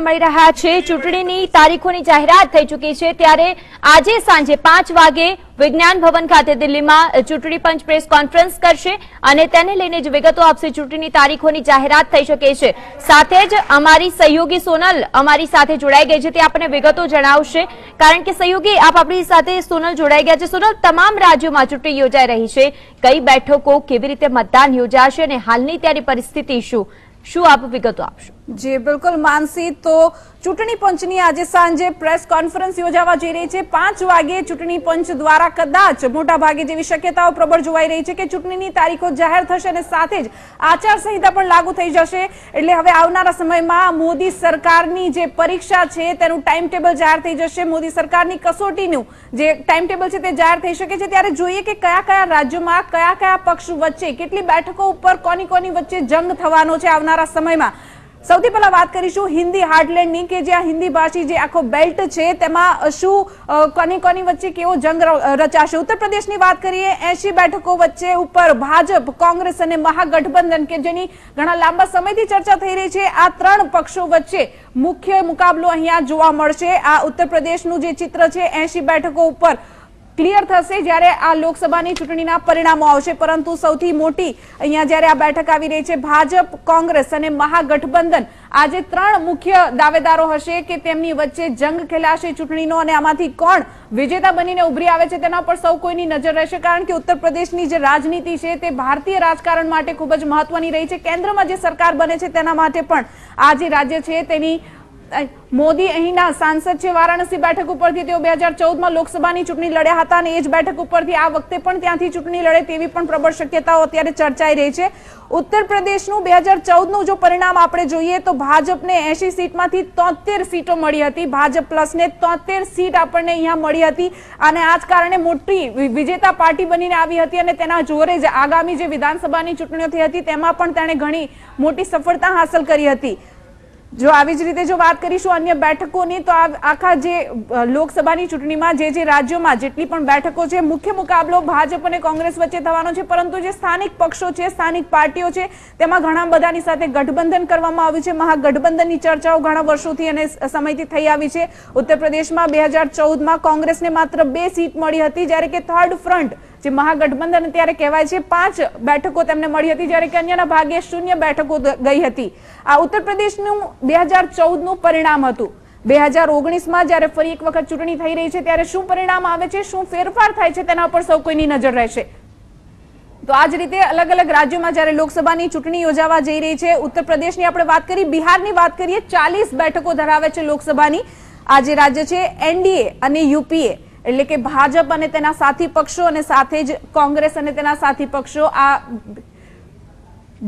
મળી રહ્યા છે. ચૂંટણીની તારીખોની જાહેરાત થઈ ચૂકી છે. ત્યારે આજે સાંજે પાંચ વાગે વિજ્ઞાન ભવન ખાતે દિલ્હીમાં ચૂંટણી પંચ પ્રેસ કોન્ફરન્સ કરશે અને તેને લઈને જ વિગતો આપશે ચૂંટણીની તારીખોની જાહેરાત થઈ શકે છે. સાથે જ અમારી સહયોગી સોનલ અમારી સાથે જોડાઈ ગઈ છે. તે આપણને વિગતો જણાવશે. કારણ કે સહયોગી આપ આપણી સાથે સોનલ જોડાઈ ગયા છે. સોનલ, તમામ રાજ્યોમાં ચૂંટણી યોજાઈ રહી છે. કઈ બેઠકો કેવી રીતે મતદાન યોજાશે અને હાલની ત્યારે પરિસ્થિતિ શું? શું આપ વિગતો આપશો? જી, બિલકુલ, માનસી. તો ચૂંટણી પંચની આજે સાંજે પ્રેસ કોન્ફરન્સ યોજાવા જઈ રહી છે. પાંચ વાગે ચૂંટણી પંચ દ્વારા કદાચ મોટા ભાગે જેવી શક્યતાઓ પ્રબળ જોવાઈ રહી છે કે ચૂંટણીની તારીખો જાહેર થશે અને સાથે જ આચારસંહિતા પણ લાગુ થઈ જશે. એટલે હવે આવનારા સમયમાં મોદી સરકારની જે પરીક્ષા છે તેનું ટાઈમ ટેબલ જાહેર થઈ જશે. મોદી સરકારની કસોટીનું જે ટાઈમ ટેબલ છે તે જાહેર થઈ શકે છે. ત્યારે જોઈએ કે કયા કયા રાજ્યોમાં કયા કયા પક્ષ વચ્ચે કેટલી બેઠકો ઉપર કોની કોની વચ્ચે જંગ થવાનો છે આવનારા સમયમાં. સૌથી પહેલા વાત કરીશું હિન્દી હાર્ટલેન્ડની કે જ્યાં હિન્દી ભાષી જે આખો બેલ્ટ છે, તેમાં શું કોની કોની વચ્ચે કેવો જંગ રચાશે? ઉત્તર પ્રદેશની વાત કરીએ એસી બેઠકો વચ્ચે ઉપર ભાજપ, કોંગ્રેસ અને મહાગઠબંધન કે જેની ઘણા લાંબા સમયથી ચર્ચા થઈ રહી છે, આ ત્રણ પક્ષો વચ્ચે મુખ્ય મુકાબલો અહીંયા જોવા મળશે. આ ઉત્તર પ્રદેશનું જે ચિત્ર છે એસી બેઠકો ઉપર ક્લિયર થશે જ્યારે આ લોકસભાની ચૂંટણીના પરિણામો આવશે. પરંતુ સૌથી મોટી અહીંયા જ્યારે આ બેઠક આવી રહી છે, ભાજપ, કોંગ્રેસ અને મહાગઠબંધન. આજે ત્રણ મુખ્ય દાવેદારો હશે કે તેમની વચ્ચે જંગ ખેલાશે ચૂંટણીનો અને આમાંથી કોણ વિજેતા બનીને ઉભરી આવે છે તેના પર સૌ કોઈની નજર રહેશે. કારણ કે ઉત્તર પ્રદેશની જે રાજનીતિ છે તે ભારતીય રાજકારણ માટે ખૂબ જ મહત્વની રહી છે. કેન્દ્રમાં જે સરકાર બને છે તેના માટે પણ આ જે રાજ્ય છે તેની મોદી અહીંના સાંસદ છે. વારાણસી બેઠક ઉપરથી તેઓ બે હજાર ચૌદમાં લોકસભાની ચૂંટણી લડ્યા હતા અને એ જ બેઠક ઉપરથી આ વખતે પણ ત્યાંથી ચૂંટણી લડે તેવી પણ પ્રબળ શક્યતાઓ અત્યારે ચર્ચાઈ રહી છે. ઉત્તર પ્રદેશનું બે હજાર ચૌદનું જો પરિણામ આપણે જોઈએ તો ભાજપને એસી સીટમાંથી તોતેર સીટો મળી હતી. ભાજપ પ્લસને તોતેર સીટ આપણને અહીંયા મળી હતી અને આ જ કારણે મોટી વિજેતા પાર્ટી બનીને આવી હતી અને તેના જોરે જ આગામી જે વિધાનસભાની ચૂંટણીઓ થઈ હતી તેમાં પણ તેણે ઘણી મોટી સફળતા હાંસલ કરી હતી. જો આવી જ રીતે જો વાત કરીશું અન્ય બેઠકોની, તો આખા જે લોકસભાની ચૂંટણીમાં જે જે રાજ્યોમાં જેટલી પણ બેઠકો છે, મુખ્ય મુકાબલો ભાજપ અને કોંગ્રેસ વચ્ચે થવાનો છે, પરંતુ જે સ્થાનિક પક્ષો છે, સ્થાનિક પાર્ટીઓ છે, તેમાં ઘણા બધાની સાથે ગઠબંધન કરવામાં આવ્યું છે. મહાગઠબંધનની ચર્ચાઓ ઘણા વર્ષોથી અને સમયથી થઈ આવી છે. ઉત્તર પ્રદેશમાં બે હજાર કોંગ્રેસને માત્ર બે સીટ મળી હતી, જ્યારે કે થર્ડ ફ્રન્ટ જે મહાગઠબંધન અત્યારે કહેવાય છે, પાંચ બેઠકો તેમને મળી હતી જ્યારે કે અન્યના ભાગે શૂન્ય બેઠકો ગઈ હતી. આ ઉત્તર પ્રદેશનું બે હજાર ચૌદનું પરિણામ હતું. બે હજાર ઓગણીસમાં જ્યારે ફરી એક વખત ચૂંટણી થઈ રહી છે, ત્યારે શું પરિણામ આવે છે, શું ફેરફાર થાય છે, તેના પર સૌ કોઈની નજર રહેશે. તો આ જ રીતે અલગ અલગ રાજ્યોમાં જ્યારે લોકસભાની ચૂંટણી યોજાવા જઈ રહી છે, ઉત્તર પ્રદેશની આપણે વાત કરી, બિહારની વાત કરીએ, ચાલીસ બેઠકો ધરાવે છે લોકસભાની. આ જે રાજ્ય છે, એનડીએ અને યુપીએ. એટલે કે ભાજપ અને તેના સાથી પક્ષો અને સાથે જ કોંગ્રેસ અને તેના સાથી પક્ષો આ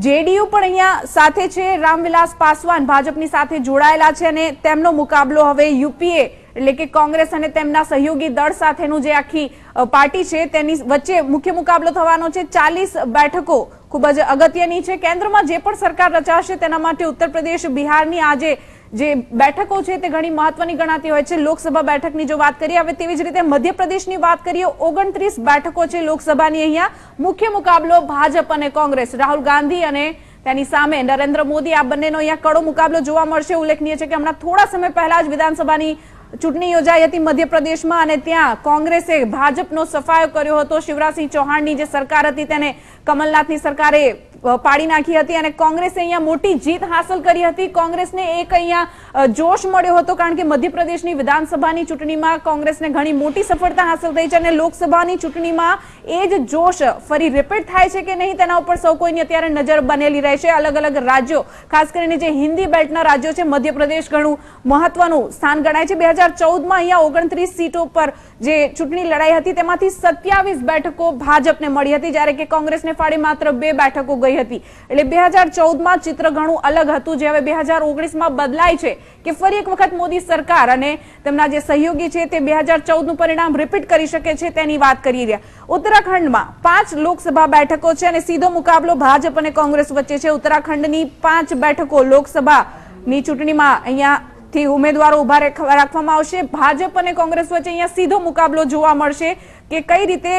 જેડીયુ પણ અહીંયા સાથે છે, રામવિલાસ પાસવાન ભાજપની સાથે જોડાયેલા છે અને તેમનો મુકાબલો હવે યુપીએ એટલે કે કોંગ્રેસ અને તેમના સહયોગી દળ સાથેનું જે આખી પાર્ટી છે તેની વચ્ચે મુખ્ય મુકાબલો થવાનો છે. ચાલીસ બેઠકો ખૂબ જ અગત્યની છે. કેન્દ્રમાં જે પણ સરકાર રચાશે તેના માટે ઉત્તર પ્રદેશ બિહારની આજે જે બેઠકો છે તે ઘણી મહત્વની ગણાતી હોય છે. લોકસભા બેઠકની જો વાત કરીએ, હવે તેવી જ રીતે મધ્યપ્રદેશની વાત કરીએ, ઓગણત્રીસ બેઠકો છે લોકસભાની અહીંયા. મુખ્ય મુકાબલો ભાજપ અને કોંગ્રેસ. રાહુલ ગાંધી અને તેની સામે નરેન્દ્ર મોદી, આ બંનેનો અહીંયા કડો મુકાબલો જોવા મળશે. ઉલ્લેખનીય છે કે હમણાં થોડા સમય પહેલા જ વિધાનસભાની ચૂંટણી યોજાઈ હતી મધ્યપ્રદેશમાં અને ત્યાં કોંગ્રેસે ભાજપનો સફાયો કર્યો હતો. શિવરાજસિંહ ચૌહાણની જે સરકાર હતી તેને કમલનાથની સરકારે પાડી નાખી હતી અને કોંગ્રેસે અહીંયા મોટી જીત હાંસલ કરી હતી. કોંગ્રેસને એક અહીંયા જોશ મળ્યો હતો કારણ કે મધ્યપ્રદેશની વિધાનસભાની ચૂંટણીમાં કોંગ્રેસને ઘણી મોટી સફળતા હાંસલ થઈ છે અને લોકસભાની ચૂંટણીમાં એ જ જોશ ફરી રિપીટ થાય છે કે નહીં તેના ઉપર સૌ કોઈની અત્યારે નજર બનેલી રહેશે અલગ અલગ રાજ્યો, ખાસ કરીને જે હિન્દી બેલ્ટના રાજ્યો છે, મધ્યપ્રદેશ ઘણું મહત્વનું સ્થાન ગણાય છે. બે હજાર ચૌદમાં અહીંયા ઓગણત્રીસ સીટો પર જે ચૂંટણી લડાઈ હતી, તેમાંથી સત્યાવીસ બેઠકો ભાજપને મળી હતી. જ્યારે કે કોંગ્રેસને ફાળે માત્ર બે બેઠકો ગઈ હતી. એટલે બે હજાર ચૌદમાં ચિત્ર ઘણું અલગ હતું, જે હવે બે હજાર ઓગણીસમાં બદલાય છે કે ફરી એક વખત મોદી સરકાર અને તેમના જે સહયોગી છે તે બે હજાર ચૌદનું પરિણામ રિપીટ કરી શકે છે તેની વાત કરી રહ્યા. ઉત્તરાખંડમાં પાંચ લોકસભા બેઠકો છે અને સીધો મુકાબલો ભાજપ અને કોંગ્રેસ વચ્ચે છે. ઉત્તરાખંડની પાંચ બેઠકો લોકસભાની ચૂંટણીમાં અહીંયા થી ઉમેદવારો ઊભા રાખવામાં આવશે. ભાજપ અને કોંગ્રેસ વચ્ચે અહીંયા સીધો મુકાબલો જોવા મળશે કે કઈ રીતે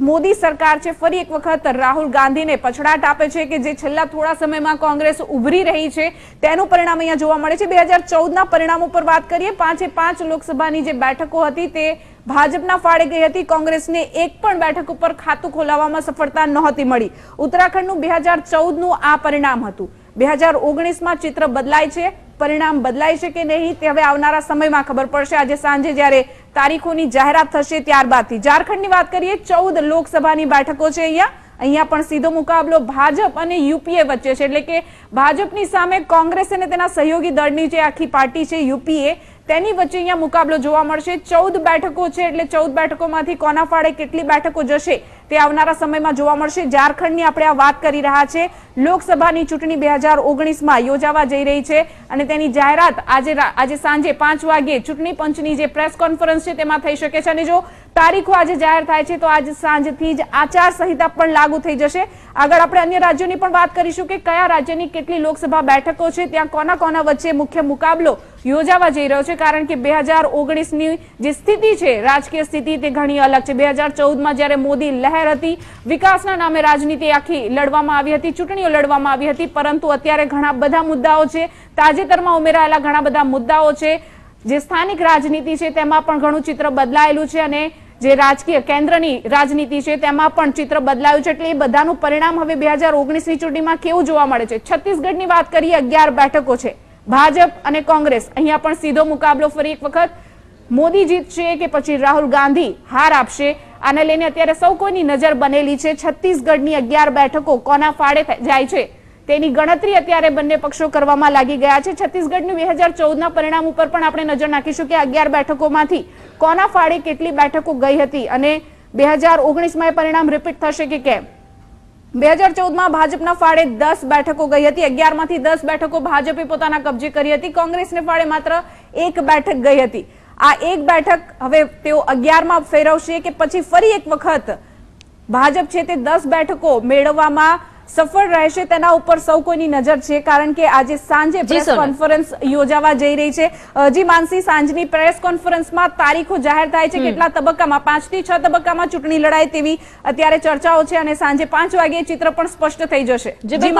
મોદી સરકાર છે, ફરી એક વખત રાહુલ ગાંધીને પછડાટ આપે છે કે જે છેલ્લા થોડા સમયમાં કોંગ્રેસ ઉભરી રહી છે, તેનું પરિણામ અહીંયા જોવા મળે છે. બે હજાર ચૌદના પરિણામો પર વાત કરીએ, પાંચે પાંચ લોકસભાની જે બેઠકો હતી, તે ભાજપના ફાળે ગઈ હતી. કોંગ્રેસને એક પણ બેઠક ઉપર ખાતું ખોલાવવામાં સફળતા નહોતી મળી. ઉત્તરાખંડનું બે હજાર ચૌદનું આ પરિણામ હતું. બે હજાર ઓગણીસમાં ચિત્ર બદલાય છે. પરિણામ બદલાય છે કે નહીં તે હવે આવનારા સમયમાં ખબર પડશે. આજે સાંજે જ્યારે તારીખોની જાહેરાત થશે ત્યારબાદથી. ઝારખંડની વાત કરીએ, ચૌદ લોકસભાની બેઠકો છે અહીંયા. અહીંયા પણ સીધો મુકાબલો ભાજપ અને યુપીએ વચ્ચે છે. એટલે કે ભાજપની સામે કોંગ્રેસ અને તેના સહયોગી દળની જે આખી પાર્ટી છે યુપીએ તેની વચ્ચે અહીંયા મુકાબલો જોવા મળશે. ચૌદ બેઠકો છે એટલે ચૌદ બેઠકોમાંથી કોના ફાળે કેટલી બેઠકો જશે તે આવનારા સમયમાં જોવા મળશે. ઝારખંડની આપણે આ વાત કરી રહ્યા છે. લોકસભાની ચૂંટણી બે હજાર ઓગણીસમાં યોજાવા જઈ રહી છે અને તેની જાહેરાત આજે આજે સાંજે પાંચ વાગે ચૂંટણી પંચની જે પ્રેસ કોન્ફરન્સ છે તેમાં થઈ શકે છે. અને જો તારીખો આજે જાહેર થાય છે, તો આજ સાંજથી જ આચાર સંહિતા પણ લાગુ થઈ જશે. આગળ આપણે અન્ય રાજ્યોની પણ વાત કરીશું કે કયા રાજ્યની કેટલી લોકસભા બેઠકો છે, ત્યાં કોના કોના વચ્ચે મુખ્ય મુકાબલો યોજાવા જઈ રહ્યો છે, કારણ કે બે હજાર ઓગણીસની જે સ્થિતિ છે, રાજકીય સ્થિતિ તે ઘણી અલગ છે. બે હજાર ચૌદમાં જ્યારે મોદી લહેર હતી, વિકાસના નામે રાજનીતિ આખી લડવામાં આવી હતી, ચૂંટણીઓ લડવામાં આવી હતી, પરંતુ અત્યારે ઘણા બધા મુદ્દાઓ છે. તાજેતરમાં ઉમેરાયેલા ઘણા બધા મુદ્દાઓ છે. જે સ્થાનિક રાજનીતિ છે તેમાં પણ ઘણું ચિત્ર બદલાયેલું છે અને જે રાજકીય કેન્દ્રની રાજનીતિ છે તેમાં પણ ચિત્ર બદલાયું છે. એટલે એ બધાનું પરિણામ હવે બે હજાર ઓગણીસની ચૂંટણીમાં કેવું જોવા મળે છે? છત્તીસગઢની વાત કરીએ, અગિયાર બેઠકો છે. ભાજપ અને કોંગ્રેસ. અહીંયા પણ સીધો મુકાબલો ફરી એક વખત. મોદી જીતશે કે પછી રાહુલ ગાંધી હાર આપશે? આને લઈને અત્યારે સૌ કોઈની નજર બનેલી છે. છત્તીસગઢની અગિયાર બેઠકો કોના ફાળે જાય છે? તેની ગણતરી અત્યારે બંને પક્ષો કરવામાં લાગી ગયા છે. છત્તીસગઢનું બે હજાર ચૌદના પરિણામ ઉપર પણ આપણે નજર નાખીશું કે અગિયાર બેઠકોમાંથી કોના ફાળે કેટલી બેઠકો ગઈ હતી અને બે હજાર ઓગણીસમાં એ પરિણામ રિપીટ થશે કે કેમ? બે હજાર ચૌદમાં ભાજપના ફાળે દસ બેઠકો ગઈ હતી. અગિયારમાંથી દસ બેઠકો ભાજપે પોતાના કબજે કરી હતી. કોંગ્રેસને ફાળે માત્ર એક બેઠક ગઈ હતી. આ એક બેઠક હવે તેઓ અગિયારમાં ફેરવશે કે પછી ફરી એક વખત ભાજપ છે તે દસ બેઠકો મેળવવામાં સફળ રહેશે તેના ઉપર સૌ કોઈની નજર છે કારણ કે આજે સાંજે પ્રેસ કોન્ફરન્સ યોજાવા જઈ રહી છે. જી માનસી સાંજની પ્રેસ કોન્ફરન્સમાં તારીખો જાહેર થાય છે કેટલા તબક્કામાં? પાંચથી છ તબક્કામાં ચૂંટણી લડાય તેવી અત્યારે ચર્ચાઓ છે અને સાંજે પાંચ વાગે ચિત્ર પણ સ્પષ્ટ થઈ જશે. જે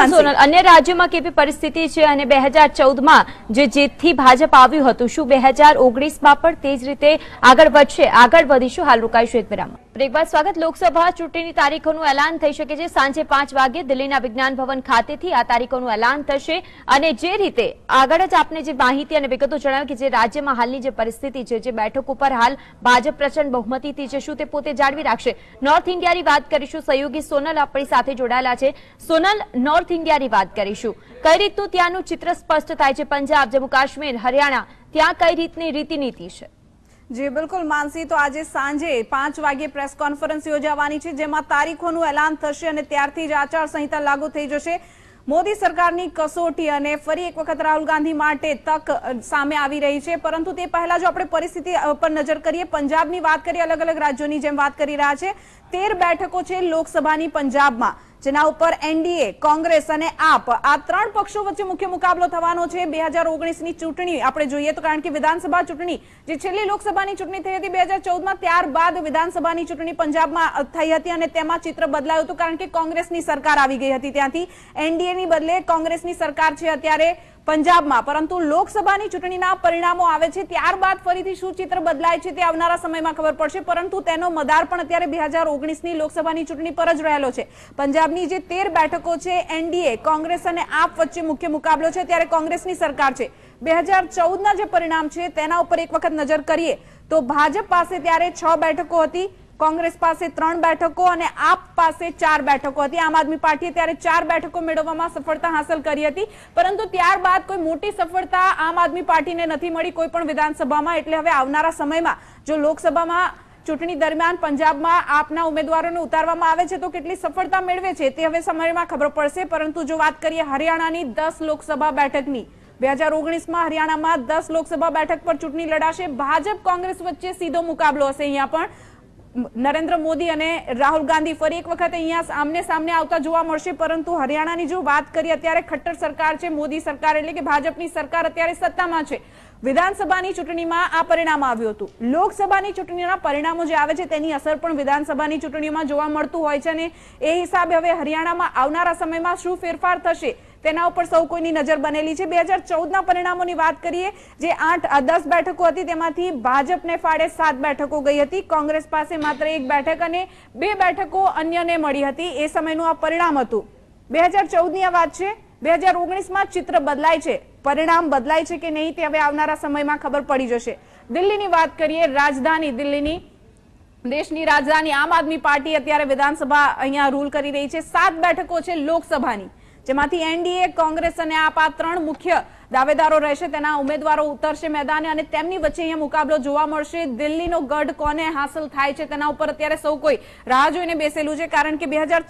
અન્ય રાજ્યોમાં કેવી પરિસ્થિતિ છે અને બે હજાર ચૌદમાં જે જીતથી ભાજપ આવ્યું હતું શું બે હજાર ઓગણીસમાં પણ તે જ રીતે આગળ વધશે? આગળ વધીશું. હાલ રોકાઈશું એક વિરામમાં. બ્રેક બાદ સ્વાગત. લોકસભા ચૂંટણીની તારીખોનું એલાન થઈ શકે છે. સાંજે પાંચ વાગે દિલ્હીના વિજ્ઞાન ભવન ખાતેથી આ તારીખોનું એલાન થશે અને જે રીતે આગળ જ આપને જે માહિતી અને વિગતો જણાવી કે જે રાજ્યમાં હાલની જે પરિસ્થિતિ છે, જે બેઠક ઉપર હાલ ભાજપ પ્રચંડ બહુમતીથી છે શું તે પોતે જાળવી રાખશે. નોર્થ ઇન્ડિયાની વાત કરીશું, સહયોગી સોનલ આપણી સાથે જોડાયેલા છે. સોનલ નોર્થ ઇન્ડિયાની વાત કરીશું. કઈ રીતનું ત્યાંનું ચિત્ર સ્પષ્ટ થાય છે? પંજાબ, જમ્મુ કાશ્મીર, હરિયાણા, ત્યાં કઈ રીતની રીતિનીતિ છે? જી, બિલકુલ માનસી, તો આજે સાંજે પાંચ વાગે પ્રેસ કોન્ફરન્સ યોજાવાની છે, જેમાં તારીખોનું એલાન થશે અને ત્યારથી જ આચાર સંહિતા લાગુ થઈ જશે. મોદી સરકારની કસોટી અને ફરી એક વખત રાહુલ ગાંધી માટે તક સામે આવી રહી છે, પરંતુ તે પહેલા જો આપણે પરિસ્થિતિ પર નજર કરીએ, પંજાબની વાત કરીએ અલગ અલગ રાજ્યોની જેમ વાત કરી રહ્યા છે, તેર બેઠકો છે લોકસભાની પંજાબમાં. જેના ઉપર એનડીએ, કોંગ્રેસ અને આપ આ ત્રણ પક્ષો વચ્ચે મુખ્ય મુકાબલો થવાનો છે. બે હજાર ઓગણીસની ચૂંટણી આપણે જોઈએ તો કારણ કે વિધાનસભા ચૂંટણી જે છેલ્લી લોકસભાની ચૂંટણી થઈ હતી બે હજાર ચૌદમાં, ત્યારબાદ વિધાનસભાની ચૂંટણી પંજાબમાં થઈ હતી અને તેમાં ચિત્ર બદલાયું હતું કારણ કે કોંગ્રેસની સરકાર આવી ગઈ હતી ત્યાંથી. એનડીએની બદલે કોંગ્રેસની સરકાર છે અત્યારે પંજાબમાં. પરંતુ લોકસભાની ચૂંટણીના પરિણામો આવે છે, ત્યારબાદ ફરીથી શું ચિત્ર બદલાય છે તે આવનારા સમયમાં ખબર પડશે. પરંતુ તેનો મદાર પણ અત્યારે બે હજાર ઓગણીસની લોકસભાની ચૂંટણી પર જ રહેલો છે. પંજાબની જે તેર બેઠકો છે, એનડીએ, કોંગ્રેસ અને આપ વચ્ચે મુખ્ય મુકાબલો છે, ત્યારે કોંગ્રેસની સરકાર છે. બે હજાર ચૌદના જે પરિણામ છે, તેના ઉપર એક વખત નજર કરીએ તો ભાજપ પાસે ત્યારે છ બેઠકો હતી. કોંગ્રેસ પાસે ત્રણ બેઠકો અને આપ પાસે ચાર બેઠકો હતી. આમ આદમી પાર્ટીએ ત્યારે ચાર બેઠકો મેળવવામાં સફળતા હાંસલ કરી હતી. પરંતુ ત્યારબાદ કોઈ મોટી સફળતા આમ આદમી પાર્ટીને નથી મળી કોઈ પણ વિધાનસભામાં. એટલે હવે આવનારા સમયમાં જો લોકસભામાં ચૂંટણી દરમિયાન પંજાબમાં આપના ઉમેદવારોને ઉતારવામાં આવે છે તો કેટલી સફળતા મેળવે છે તે હવે સમયમાં ખબર પડશે. પરંતુ જો વાત કરીએ હરિયાણાની દસ લોકસભા બેઠકની, બે હજાર ઓગણીસમાં હરિયાણામાં દસ લોકસભા બેઠક પર ચૂંટણી લડાશે. ભાજપ કોંગ્રેસ વચ્ચે સીધો મુકાબલો હશે અહીંયા પણ. નરેન્દ્ર મોદી અને રાહુલ ગાંધી ફરી એક વખત અહીંયા આમને સામને આવતા જોવા મળશે, પરંતુ હરિયાણાની જો વાત કરીએ, અત્યારે ખટ્ટર સરકાર છે, મોદી સરકાર, એટલે કે ભાજપની સરકાર અત્યારે સત્તામાં છે. વિધાનસભાની ચૂંટણીમાં આ પરિણામ આવ્યું હતું. લોકસભાની ચૂંટણીના પરિણામો જે આવે છે તેની અસર પણ વિધાનસભાની ચૂંટણીઓમાં જોવા મળતું હોય છે અને એ હિસાબે હવે હરિયાણામાં આવનારા સમયમાં શું ફેરફાર થશે તેના ઉપર સૌ કોઈની નજર બનેલી છે. બે હજાર ચૌદના પરિણામોની વાત કરીએ, જે આઠ દસ બેઠકો હતી તેમાંથી ભાજપને ફાળે સાત બેઠકો ગઈ હતી. કોંગ્રેસ પાસે માત્ર એક બેઠક અને બે બેઠકો અન્યને મળી હતી. એ સમયનું આ પરિણામ હતું. બે હજાર ચૌદની આ વાત છે. બે હજાર ઓગણીસમાં ચિત્ર બદલાય છે. પરિણામ બદલાય છે કે નહીં તે હવે આવનારા સમયમાં ખબર પડી જશે. દિલ્હીની વાત કરીએ, રાજધાની દિલ્હીની. દેશની રાજધાની આમ આદમી પાર્ટી અત્યારે વિધાનસભા અહીંયા રૂલ કરી રહી છે. સાત બેઠકો છે લોકસભાની, જેમાંથી એનડીએ, કોંગ્રેસ અને આપ આ ત્રણ મુખ્ય દાવેદારો રહેશે, તેના ઉમેદવારો ઉતરશે મેદાને અને તેમની વચ્ચે અહીંયા મુકાબલો જોવા મળશે. દિલ્હીનો ગઢ કોને હાંસલ થાય છે તેના ઉપર અત્યારે સૌ કોઈ રાહ જોઈને બેસેલું છે. કારણ કે બે હજાર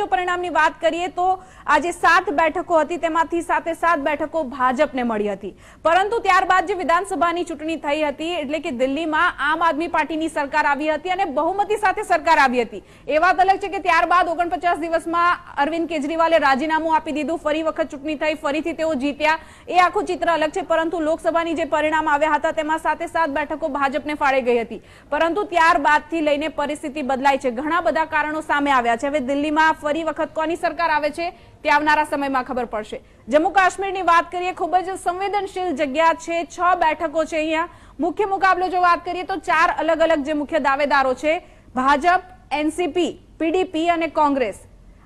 જો પરિણામની વાત કરીએ તો આજે સાત બેઠકો હતી, તેમાંથી સાથે સાત બેઠકો ભાજપને મળી હતી. પરંતુ ત્યારબાદ જે વિધાનસભાની ચૂંટણી થઈ હતી, એટલે કે દિલ્હીમાં આમ આદમી પાર્ટીની સરકાર આવી હતી અને બહુમતી સાથે સરકાર આવી હતી. એ વાત અલગ છે કે ત્યારબાદ ઓગણપચાસ દિવસમાં અરવિંદ કેજરીવાલે રાજીનામું આપી દીધું. ફરી વખત ચૂંટણી થઈ, ફરીથી તેઓ જીત્યા. એ આખું ચિત્ર અલગ છે, પરંતુ લોકસભાની જે પરિણામ આવ્યા હતા, તેમાં સાથે સાત બેઠકો ભાજપને ફાળે ગઈ હતી. પરંતુ ત્યારબાદથી લઈને પરિસ્થિતિ બદલાઈ છે. ઘણા બધા કારણો સામે આવ્યા છે. હવે દિલ્હીમાં ફરી વખત કોની સરકાર આવે છે, તે આવનારા સમયમાં ખબર પડશે. જમ્મુ કાશ્મીરની વાત કરીએ, ખૂબ જ સંવેદનશીલ જગ્યા છે, છ બેઠકો છે અહીંયા. મુખ્ય મુકાબલો જો વાત કરીએ, તો ચાર અલગ અલગ જે મુખ્ય દાવેદારો છે, ભાજપ, એનસીપી, પીડીપી અને કોંગ્રેસ.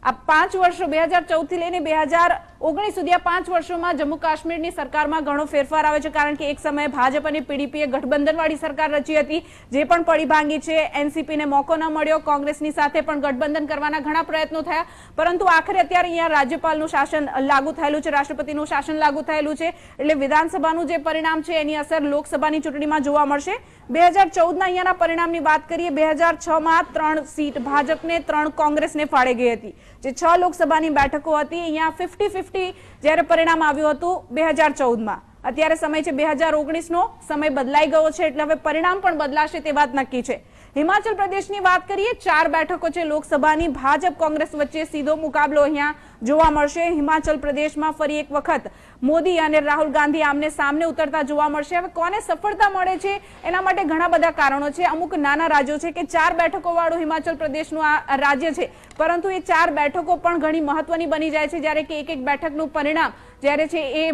આ પાંચ વર્ષો, બે હજાર ચૌદથી લઈને બે હજાર ઓગણીસ સુધી આ પાંચ વર્ષોમાં જમ્મુ કાશ્મીરની સરકારમાં ઘણો ફેરફાર આવે છે, કારણ કે એક સમયે ભાજપ અને પીડીપીએ ગઠબંધનવાળી સરકાર રચી હતી, જે પણ પડી ભાંગી છે, એનસીપીને મોકો ન મળ્યો, કોંગ્રેસની સાથે પણ ગઠબંધન કરવાના ઘણા પ્રયત્નો થયા, પરંતુ આખરે અત્યારે અહીંયા રાજ્યપાલનું શાસન લાગુ થયેલું છે, રાષ્ટ્રપતિનું શાસન લાગુ થયેલું છે, એટલે વિધાનસભાનું જે પરિણામ છે, એની અસર લોકસભાની ચૂંટણીમાં જોવા મળશે. બે હજાર ચૌદના અહીંયાના પરિણામની વાત કરીએ, બે હજાર છમાં ત્રણ સીટ ભાજપને, ત્રણ કોંગ્રેસને ફાળે ગઈ હતી. જે છ લોકસભાની બેઠકો હતી, અહીંયા ફિફ્ટી ફિફ્ટી જ્યારે પરિણામ આવ્યું હતું બે હજાર ચૌદમાં. અત્યારે સમય છે બે હજાર ઓગણીસનો, સમય બદલાઈ ગયો છે એટલે હવે પરિણામ પણ બદલાશે તે વાત નક્કી છે. હિમાચલ પ્રદેશની વાત કરીએ, ચાર બેઠકો છે લોકસભાની, ભાજપ, કોંગ્રેસ વચ્ચે સીધો મુકાબલો અહીંયા જોવા મળશે. હિમાચલ પ્રદેશમાં ફરી એક વખત મોદી અને રાહુલ ગાંધી આમને સામને ઉતરતા જોવા મળશે. હવે કોને સફળતા મળે છે એના માટે ઘણા બધા કારણો છે. અમુક નાના રાજ્યો છે કે ચાર બેઠકો વાળું હિમાચલ પ્રદેશનું આ રાજ્ય છે. પરંતુ એ ચાર બેઠકો પણ ઘણી મહત્વની બની જાય છે. જ્યારે કે એક એક બેઠકનું પરિણામ જ્યારે છે એ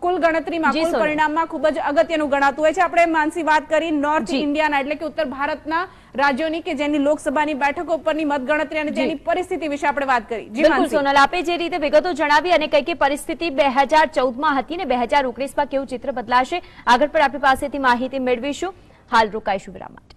કુલ ગણતરીમાં કુલ પરિણામમાં ખૂબ જ અગત્યનું ગણાતું હોય છે. આપણે માનસી વાત કરી નોર્થ ઇન્ડિયાના એટલે કે ઉત્તર ભારતના રાજ્યોની કે જેની લોકસભાની બેઠકો પરની મતગણતરી અને જેની તેની પરિસ્થિતિ વિશે આપણે વાત કરી. બિલકુલ સોનલ આપે જે રીતે વિગતો જણાવી અને કઈ કઈ પરિસ્થિતિ બે હજાર ચૌદમાં હતી ને બે હજાર ઓગણીસમાં કેવું ચિત્ર બદલાશે આગળ પણ આપણી પાસેથી માહિતી મેળવીશું. હાલ રોકાઈશું વિરામ માટે.